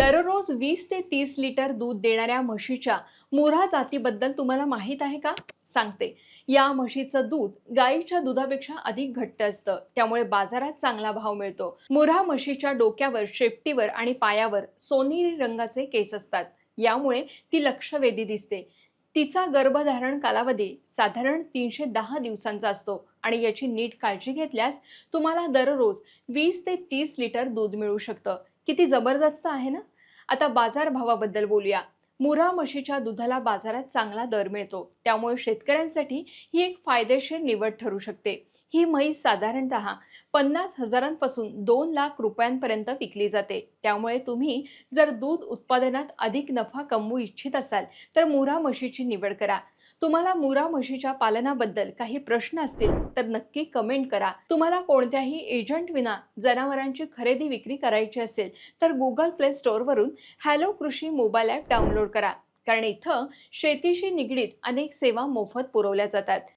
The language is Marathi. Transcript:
दररोज वीस ते तीस लिटर दूध देणाऱ्या म्हशीच्या मुरा जातीबद्दल तुम्हाला माहीत आहे का? सांगते. या म्हशीचं दूध गाईच्या दुधापेक्षा अधिक घट्ट असतं. त्यामुळे बाजारात चांगला भाव मिळतो. मुरा म्हशीच्या डोक्यावर शेपटीवर आणि पायावर सोनेरी रंगाचे केस असतात. यामुळे ती लक्षवेधी दिसते. तिचा गर्भधारण कालावधी साधारण तीनशे दहा दिवसांचा असतो आणि याची नीट काळजी घेतल्यास तुम्हाला दररोज वीस ते तीस लिटर दूध मिळू शकतं. किती जबरदस्त आहे ना? आता बाजारभावाबद्दल बोलूया. मुरा म्हशीच्या दुधाला बाजारात चांगला दर मिळतो. त्यामुळे शेतकऱ्यांसाठी ही एक फायदेशीर निवड ठरू शकते. ही म्हैस साधारणत पन्नास हजारांपासून दोन लाख रुपयांपर्यंत विकली जाते. त्यामुळे तुम्ही जर दूध उत्पादनात अधिक नफा कमवू इच्छित असाल तर मुरा म्हशीची निवड करा. तुम्हाला मुरा म्हशीच्या पालनाबद्दल काही प्रश्न असतील तर नक्की कमेंट करा. तुम्हाला कोणत्याही एजंट विना जनावरांची खरेदी विक्री करायची असेल तर Google play स्टोअरवरून hello Krishi mobile app download करा. कारण इथं शेतीशी निगडीत अनेक सेवा मोफत पुरवल्या जातात.